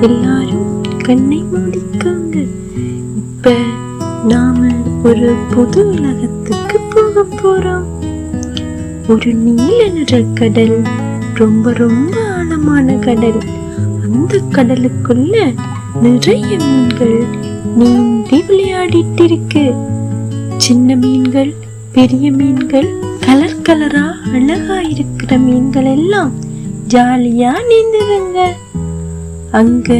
எல்லாரும் கண்ணை மூடிக்கோங்க. இப்ப நாம ஒரு புது உலகத்துக்கு போக போறோம். ஒரு நீல நிற கடல் ரொம்ப ரொம்ப ஆழமான கடல். அந்த கடலுக்குள்ள நிறைய மீன்கள் நீந்தி விளையாடிட்டு இருக்கு சின்ன மீன்கள் பெரிய மீன்கள் கலர் கலரா அழகா இருக்கிற மீன்கள் எல்லாம் ஜாலியா நீந்துதுங்க. அங்க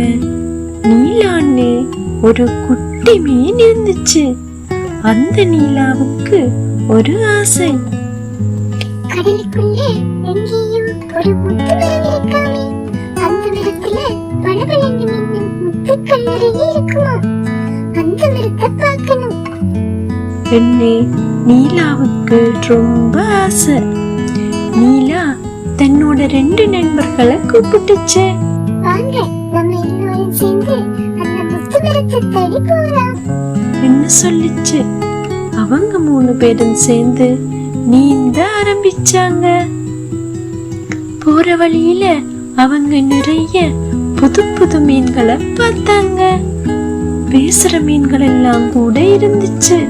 நீலான்னு ஒரு குட்டி மீன் இருந்துச்சு. அந்த நீலாவுக்கு ஒரு ஆசை. கடலுக்குள்ள எங்கேயும் ஒரு முத்து மரம் இருக்காமே. அந்த மரத்துல பளபளன்னு மின்னும் முத்துக்கள் நிறைய இருக்குமா? அந்த மரத்தை பார்க்கணும். பெண்ணே நீலாவுக்கு ரொம்ப ஆசை. நீலா தன்னோட ரெண்டு நண்பர்களை கூப்பிட்டுச்சு. வாங்க என்ன சொல்லிச்சு? அவங்க மூணு பேரும் சேர்ந்து நீந்த ஆரம்பிச்சாங்க. போற வழியில அவங்க நிறைய புது புது மீன்களை பார்த்தாங்க. பேசுற மீன்கள் எல்லாம் கூட இருந்துச்சு.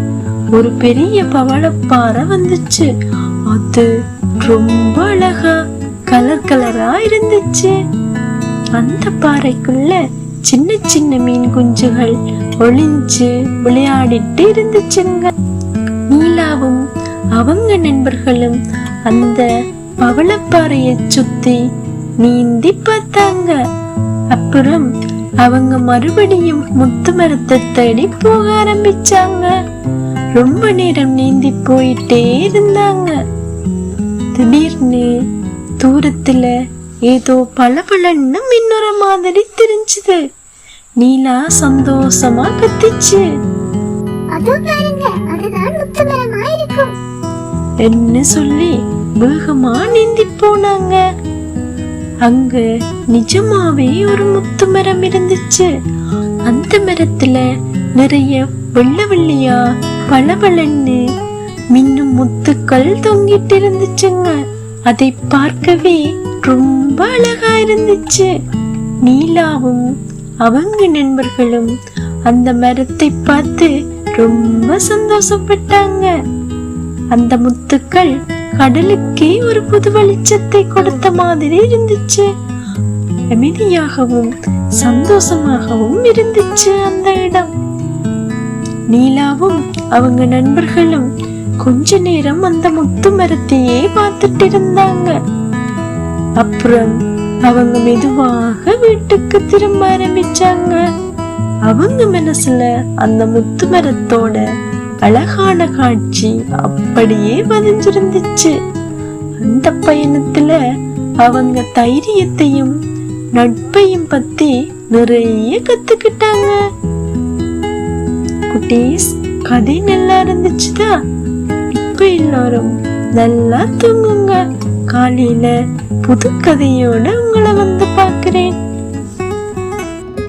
ஒரு பெரிய பவளப்பாறை வந்துச்சு. அது ரொம்ப அழகா கலர் கலரா இருந்துச்சு. அந்த பாறைக்குள்ள சின்ன சின்ன மீன் குஞ்சுகள் ஒளிஞ்சு விளையாடிட்டு இருந்துச்சுங்க நீலாவும் அவங்க நண்பர்களும் அந்த பவளப்பாறையை சுத்தி நீந்தி பார்த்தாங்க. அப்புறம் அவங்க மறுபடியும் முத்து மரத்தை தேடி போக ஆரம்பிச்சாங்க. ரொம்ப நேரம் நீந்தி போயிட்டே இருந்தாங்க. திடீர்னு தூரத்துல ஏதோ பளபளன்னு மின்னுற மாதிரி தெரிஞ்சுது. நீலா சந்தோஷமா கத்திச்சு. என்ன சொல்லி வேகமா நீந்தி போனாங்க அங்க நிஜமாவே ஒரு முத்து மரம் இருந்துச்சு. அந்த மரத்துல நிறைய வெள்ளை வெள்ளையா பளபளன்னு மின்னும் முத்துக்கள் தொங்கிட்டு இருந்துச்சுங்க. அதை பார்க்கவே ரொம்ப அழகா இருந்துச்சு. நீலாவும் அவங்க நண்பர்களும் அந்த மரத்தை பார்த்து ரொம்ப சந்தோஷப்பட்டாங்க. அந்த முத்துக்கள் கடலுக்கே ஒரு புது வெளிச்சத்தை கொடுத்த மாதிரி இருந்துச்சு. அமைதியாகவும் சந்தோஷமாகவும் இருந்துச்சு அந்த இடம். நீலாவும் அவங்க நண்பர்களும் கொஞ்ச நேரம் அந்த முத்து மரத்தையே பார்த்துட்டு இருந்தாங்க. அப்புறம் அவங்க மெதுவாக வீட்டுக்கு திரும்ப ஆரம்பிச்சாங்க. அவங்க மனசுல அந்த முத்து மரத்தோட அழகான காட்சி அப்படியே பதிஞ்சிருந்துச்சு. அந்த பயணத்துல அவங்க தைரியத்தையும் நட்பையும் பத்தி நிறைய கத்துக்கிட்டாங்க. குட்டீஸ் கதை நல்லா இருந்துச்சுதா? இப்ப எல்லாரும் நல்லா தூங்குங்க. காலையில புது கதையோட உங்களை வந்து பார்க்கிறேன்.